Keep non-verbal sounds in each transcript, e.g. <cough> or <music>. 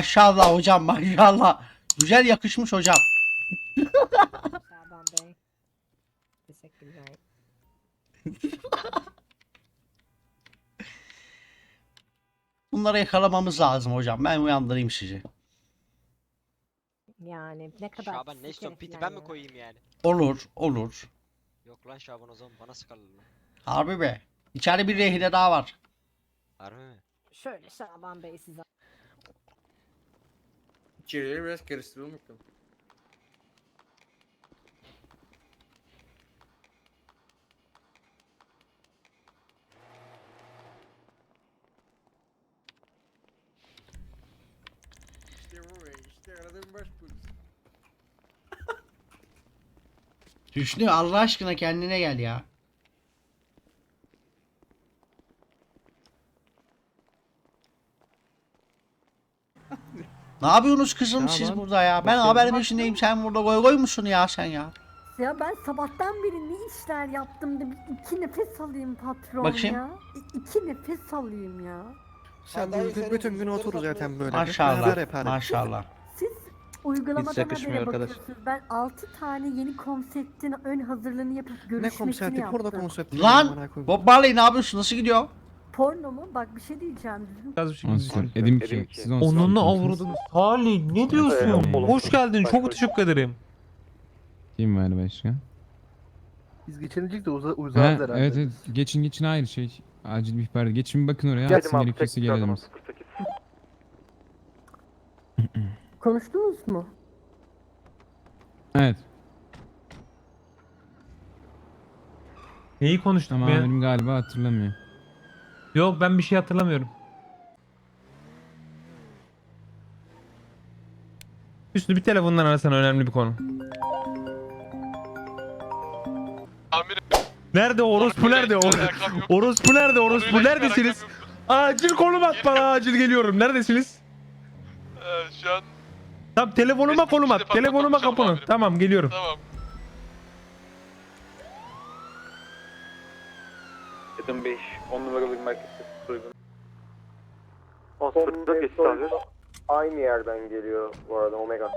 Maşallah hocam maşallah. Güzel yakışmış hocam. Şaban Bey. Teşekkürler. Bunları yakalamamız lazım hocam. Ben uyandırayım sizi. Yani ne kadar Şaban ne istiyorsun? Piti ben mi ya. koyayım yani? Olur olur. Yok lan Şaban o zaman bana sıkarlar lan. Harbi be. İçeride bir rehine daha var. Harbi mi? Şöyle Şaban Bey size. İçerileri biraz karıştıralım bakalım. İşte bu işte aradığım baş polis. Allah aşkına kendine gel ya. Ne yapıyorsunuz kızım siz burada ya? Ben haber peşindeyim sen burada goy goy musun ya sen ya? Ya ben sabahtan beri ne işler yaptım da bir iki nefes alayım patron Bakayım. ya. İ- iki nefes alayım ya. Sen Vallahi de bütün, senin bütün gün otur zaten böyle. Maşallah. Maşallah. Siz uygulamadan Hiç yakışmıyor habere arkadaş. bakıyorsunuz. Ben 6 tane yeni konseptin ön hazırlığını yapıp Ne görüşmesini konsepti? yaptım. Porno konsepti. Lan! amına koyayım. Bob Marley ne yapıyorsun? Nasıl gidiyor? Porno mu? Bak bir şey diyeceğim. Düzgün Az bir şey Onsor. Edim ki. Siz onsor. Onunla avradın. Salih ne diyorsun? Hoş geldin. Çok teşekkür ederim. Kim var başka? Biz geçenecek de uza, Ha, uzağız herhalde. evet evet. Geçin geçin hayır şey. Acil bir ihbar. Geçin bakın oraya. Geldim Atsın abi, gerekirse gelelim. adam, <clears throat> konuştunuz mu? Evet. Neyi konuştuk Ama be? amirim galiba hatırlamıyor. Yok ben bir şey hatırlamıyorum. Üstü bir telefondan arasana önemli bir konu. Nerede orospu nerede? Or- orospu nerede? Orospu neredesiniz? Acil konum at bana acil geliyorum. Neredesiniz? Ee, şu an Tamam telefonuma konum at. Telefonuma kapını. Tamam geliyorum. tamam. Edim 5, 10 numaralı bir merkezde soygun. 10.04 geçiş alıyoruz. Aynı yerden geliyor bu arada Omega.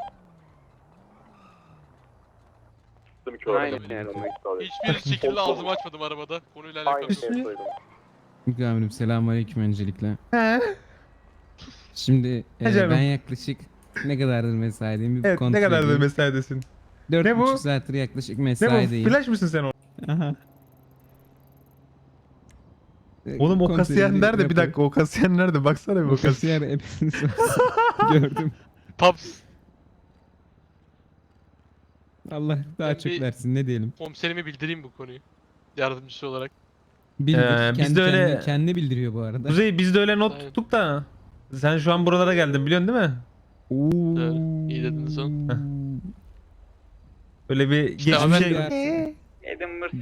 Aynı alıyoruz. Hiçbir şekilde <laughs> ağzımı açmadım arabada. Konuyla alakalı Aynı yok. şey soygun. Peki amirim selamünaleyküm öncelikle. Şimdi e, ben yaklaşık ne kadardır mesaideyim bir Evet kontrol ne kadardır edeyim. mesaidesin? Dört Ne bu? buçuk saattir yaklaşık Ne bu? mesaideyim. Flash mısın sen o? Aha. E, Oğlum o kasiyer nerede? Bir dakika o kasiyer nerede? Baksana bir O kasiyer. <laughs> gördüm. Paps. Allah daha Ben çok bir- versin ne diyelim. Komiserime bildireyim bu konuyu. Yardımcısı olarak. Bildir. Ee, biz kendi, de öyle- kendi, kendi bildiriyor bu arada. Kuzey biz de öyle not Aynen. tuttuk da. Sen şu an buralara geldin biliyorsun değil mi? Oo. Evet, iyi dediniz oğlum. Öyle bir İşte geçmişe... Haber-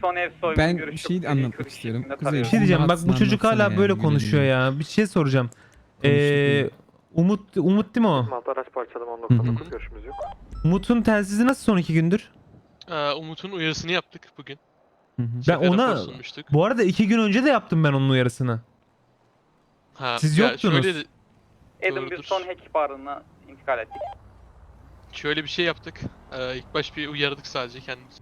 Son ev soygun Ben görüşü bir şey anlatmak istiyorum. şeklinde Kuzey, tarıyor. Bir şey diyeceğim bak bu çocuk anlatsana hala yani, böyle konuşuyor ya. Bir şey soracağım. Ee, Umut Umut değil mi o? Malta araç parçalama Hı hı. 10.9 görüşümüz yok. Umut'un telsizi nasıl son iki gündür? Ee, Umut'un uyarısını yaptık bugün. Hı hı. Ben Şefe ona- sunmuştuk. Bu arada iki gün önce de yaptım ben onun uyarısını. Ha, Siz ya yoktunuz. Şöyle, Edinburgh Doğrudur. son hack barına intikal ettik. şöyle bir şey yaptık. Ee, ilk baş bir uyardık sadece kendimizi.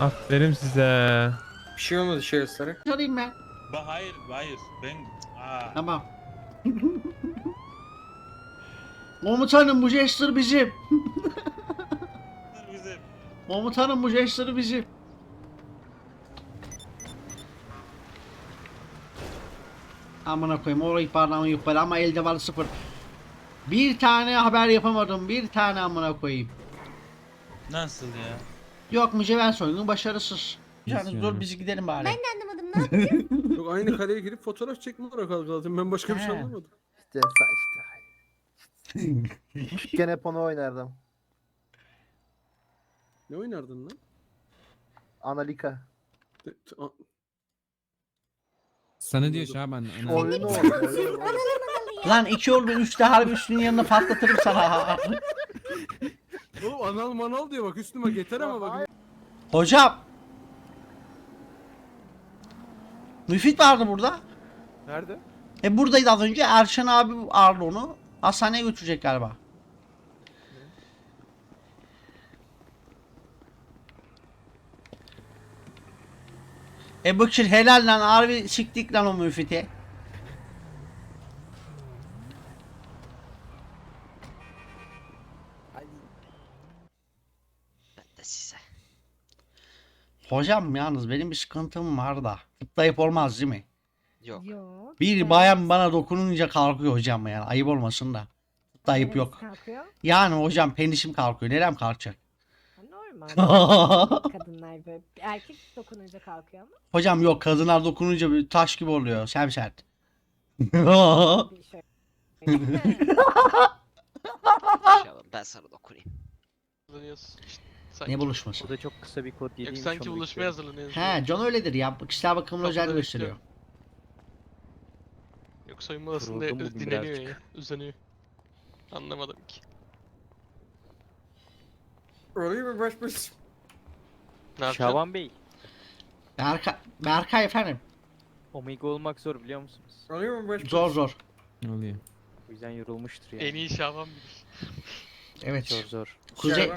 Aferin size. Bir şey olmadı şahıslara. Sorayım ben. Hayır, hayır. Ben... Aa, Tamam. <laughs> Komutanım bu jester bizim. bizim. Komutanım bu jester bizim. Amına koyayım o ihbarname yok böyle ama elde var sıfır. Bir tane haber yapamadım. Bir tane amına koyayım. Nasıl ya? Yok mücevher soygunu başarısız. Nasıl dur biz gidelim bari. Ben de anlamadım ne yapayım? <laughs> Yok aynı kareye girip fotoğraf çekme olarak algıladım. Ben başka bir şey He. anlamadım. İşte sa- işte. <laughs> Küçükken hep onu oynardım. Ne oynardın lan? Analika. A- Sana diyor Şaban. ana- Oyunu. Lan iki ol ben üçte harbi üstünün yanına patlatırım sana. <laughs> Oğlum anal manal diyor bak üstüme yeter ama bak. Hocam. Müfit vardı burada. Nerede? E buradaydı az önce. Erşen abi ağırdı onu. Hastaneye götürecek galiba. E Bakır helal lan harbi siktik lan o müfiti. Hocam yalnız benim bir sıkıntım var da. Tıplayıp olmaz değil mi? Yok. Yok. Bir bayan bana dokununca kalkıyor hocam yani. Ayıp olmasın da. Tıplayıp yok. Kalkıyor. Yani hocam penişim kalkıyor. Nerem kalkacak? Normal. <laughs> Kadınlar böyle erkek dokununca kalkıyor ama Hocam yok kadınlar dokununca bir taş gibi oluyor. Semsert. bir şey. <laughs> Ben sana dokunayım. İşte, sanki. ne buluşması? Bu da çok kısa bir kod Yok sanki buluşmaya hazırlanıyoruz. He John öyledir ya. Kişisel bakımına Kapıda özel gösteriyor. Yok soyunma odasında bugün dinleniyor birazcık. ya. Uzanıyor. Anlamadım ki. Öyle mi baş baş? Ne yapacaksın? Şaban Bey. Berkay, Berkay efendim. Omega olmak zor biliyor musunuz? Öyle mi baş Zor zor. Ne oluyor? O yüzden yorulmuştur yani. En iyi Şaban bilir. Evet. Zor zor. Kuzey,